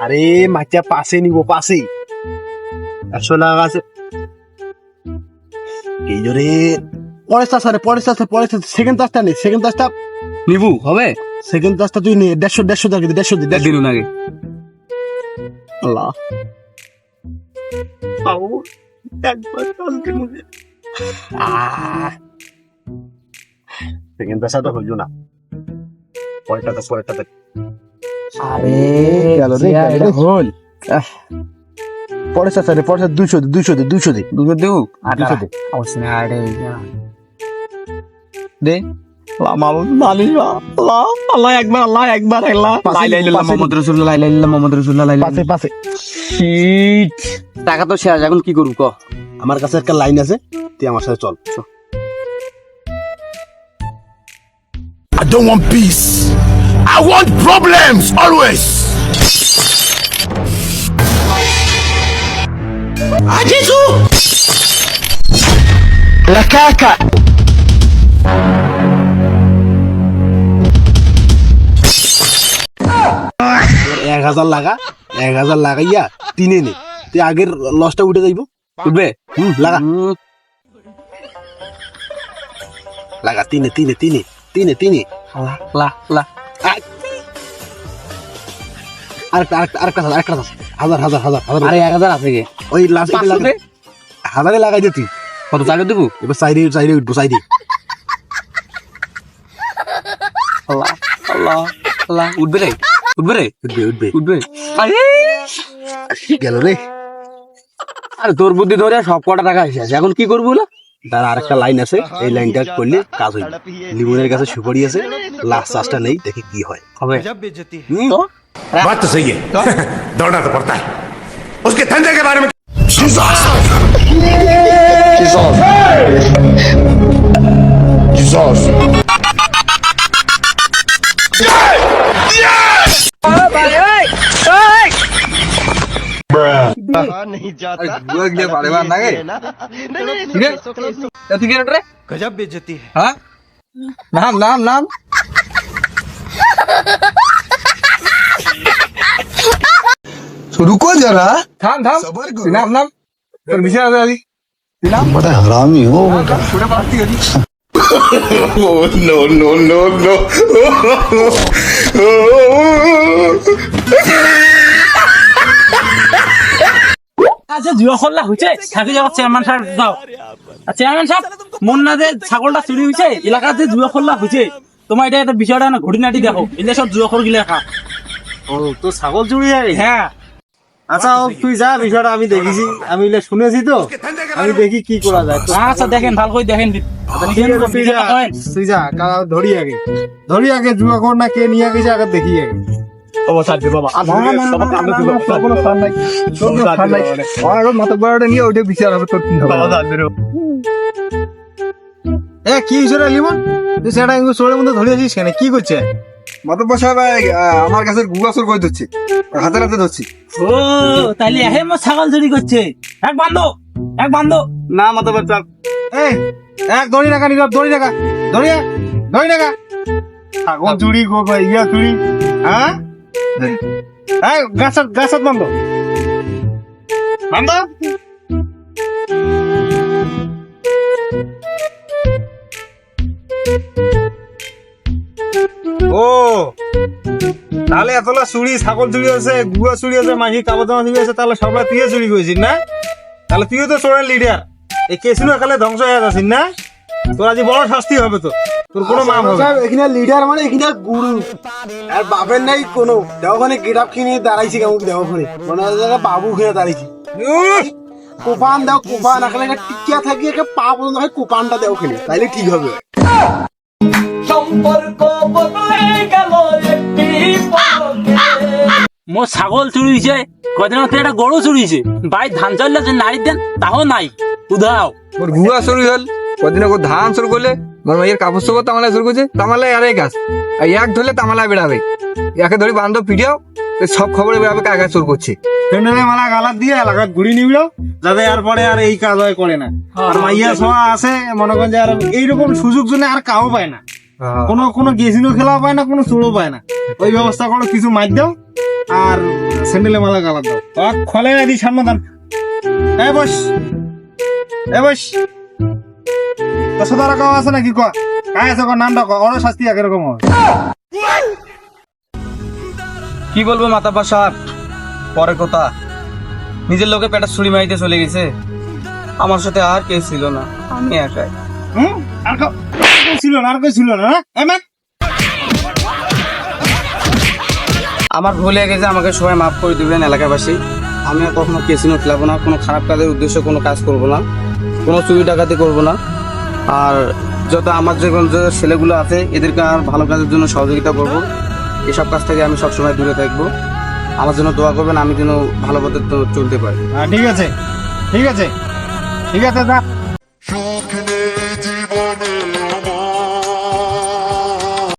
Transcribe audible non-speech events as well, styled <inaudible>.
আরে মাচা পাশে নিব পাশেই একশো টাকা আছে। এই জোরে পরের চাষ আরে পরের চাষ পরের চাষ সেকেন্ড চাষটা নেই সেকেন্ড চাষটা নিবু হবে? সেকেন্ড চাষটা তুই নে দেড়শো দেড়শো টাকা দে, দেড়শো দে দেড়শো। দিন আগে। আল্লাহ। সেকেন্ড চাষটা তো হইল না। পরেরটা পরেরটা দেখ আরে গেল রে, গেল রে। হল পরের চাষ আরে পরের চাষ দুইশো দে দুইশো দে দুইশো দে। দুটো দেবো দুশো দে। অবশ্যই আরে দে। টাকা তো শেষ এখন কি করব ক? আমার কাছে একটা লাইন আছে তুই আমার সাথে চল I don't want peace. I want problems always. Ajizu! La caca! এক হাজার লাগা এক হাজার লাগাইয়া তিনে নে তুই আগের লসটা উঠে যাইব উঠবে হুম লাগা হুম, লাগা তিনে তিনে তিনে তিনে তিনে লা লা লা আরেকটা আরেকটা আরেকটা আছে, আরেকটা হাজার হাজার হাজার হাজার। আরে এক হাজার আছে ওই লাস্ট হাজারে লাগাই দে তুই। কত টাকা দেবো? এবার সাইডে সাইডে উঠবো সাইডে আল্লাহ আল্লাহ আল্লাহ। উঠবে রে উঠবে রে। উঠবে উঠবে। উঠবে। আরে। গেল রে। আরে তোর বুদ্ধি ধরে সব কটা টাকা এসে আছে এখন কি করব না তার আরেকটা লাইন আছে এই লাইনটা করলে কাজ হইবে লিমনের কাছে সুপারি আছে লাস্ট চাষটা নেই দেখি কি হয় হবে হুম? তো बात तो सही है दौड़ना तो पड़ता है उसके धंधे के बारे में Jesus! Jesus! <laughs> गजब बेइज्जती है। नाम नाम नाम? तो रुको जरा। थाम थाम। नाम नाम। नाम? बड़ा हरामी हो। नो नो नो नो আচ্ছা জুয়া খোলা হয়েছে থাকি যাওয়ার চেয়ারম্যান সাহেব যাও। চেয়ারম্যান সাহেব মন্না যে ছাগলটা চুরি হয়েছে এলাকাতে জুয়া খোলা হয়েছে তোমার এটা একটা বিষয়টা না ঘড়ি দেখো। এলে সব জুয়া খোর গিলে খা ও তো ছাগল চুরি যায় হ্যাঁ। আচ্ছা ও তুই যা বিষয়টা আমি দেখেছি। আমি শুনেছি তো। আমি দেখি কি করা যায়। আচ্ছা দেখেন ভালো করে দেখেন। ঠিক তুই যা যা ধরি আগে। ধরি আগে জুয়া কর না কে নিয়ে গেছে আগে দেখি আগে। এ কি হয়েছে রে লিমন? তুই সেটা ইংলিশ চোরের মধ্যে ধরে আছিস কেন? কি করছে? সাহেব আমার কাছে গুগা চোর করে ধরছি। হাতে হাতে ধরছি। ও তাইলে হে মো ছাগল চুরি করছে। এক বান্ধব এক বান্ধব না এই এক রাখা রাখা রাখা ছাগল চুরি গো ইয়া চুরি। হ্যাঁ? এই গাছত ও, তাহলে এতলা চুরি ছাগল চুরি আছে, গুয়া চুরি আছে মাঝি কাপড় জামা চুরি আছে, তাহলে সবলা তুইও চুরি করেছিস না? তাহলে তুইও তো চোরের লিডার এই কেসিনো খেলে ধ্বংস হয়ে যাচ্ছিস না? তোর আজ বড় শাস্তি হবে তো। তোর কোনো মাপ হবে এখানে লিডার মানে এখানে গুরু আর বাপের নাই কোনো। দেওখানে গেটাপ কিনে দাঁড়াইছি কেমন দেওখানে মনে হয় বাবু খেয়ে দাঁড়াইছি। কোপান দাও কোপান এখানে একটা টিকিয়া থাকি একটা পা পর্যন্ত হয় কোপানটা দেও খেলে তাইলে ঠিক হবে। মোর ছাগল চুরি হয়েছে কদিন হতে একটা গরু চুরি হয়েছে বাড়ি ধান চাইলে যে নারী দেন তাও নাই। উধাও। মোর গুয়া শুরু হল কদিন ধান শুরু করলে মোর মাইয়ের কাপড় চোপড় তামালা শুরু করছে তামালায় আরে গাছ। আর এক ধরলে তামালায় বেড়াবে। একে ধরে বান্ধব পিডিয়াও সব খবরে বেড়াবে কাকা চোর করছে ফ্রেন্ডরে মালা গালাত দিয়ে এলাকা ঘুরি নিবিল যাতে আর পরে আর এই কাজ হয় করে না। আর মাইয়া সবা আছে মনে করেন যে আর এইরকম সুযোগ জন্য আর কাও পায় না। কোনো কোনো গেসিনো খেলাও পায় না কোনো চোরও পায় না। ওই ব্যবস্থা করো কিছু মার দাও আর স্যান্ডেলে মালা গালা দাও। আর খলে দি সমাধান এ বস এ বস। তো আছে নাকি কয়? কায় আছে ওর শাস্তি একরকম কি বলব মাতাপা সাহেব? পরে কথা। নিজের লোকে পেটা ছুরি মারিতে চলে গেছে। আমার সাথে আর কেউ ছিল না। আমি একাই। হুম? আর কেউ ছিল না আর কেউ ছিল না না? এমন আমার ভুল হয়ে গেছে আমাকে সবাই মাফ করে দিবেন এলাকাবাসী। আমি আর কখনো কেসিনো খেলাবো না। কোনো খারাপ কাজের উদ্দেশ্যে কোনো কাজ করব না। কোনো চুরি ডাকাতি করব না। আর যত আমার যখন যে ছেলেগুলো আছে, এদেরকে আর ভালো কাজের জন্য সহযোগিতা করব। এসব কাজ থেকে আমি সবসময় দূরে থাকব। আমার জন্য দোয়া করবেন, আমি যেন ভালো পথে চলতে পারি। হ্যাঁ ঠিক আছে। ঠিক আছে। ঠিক আছে দা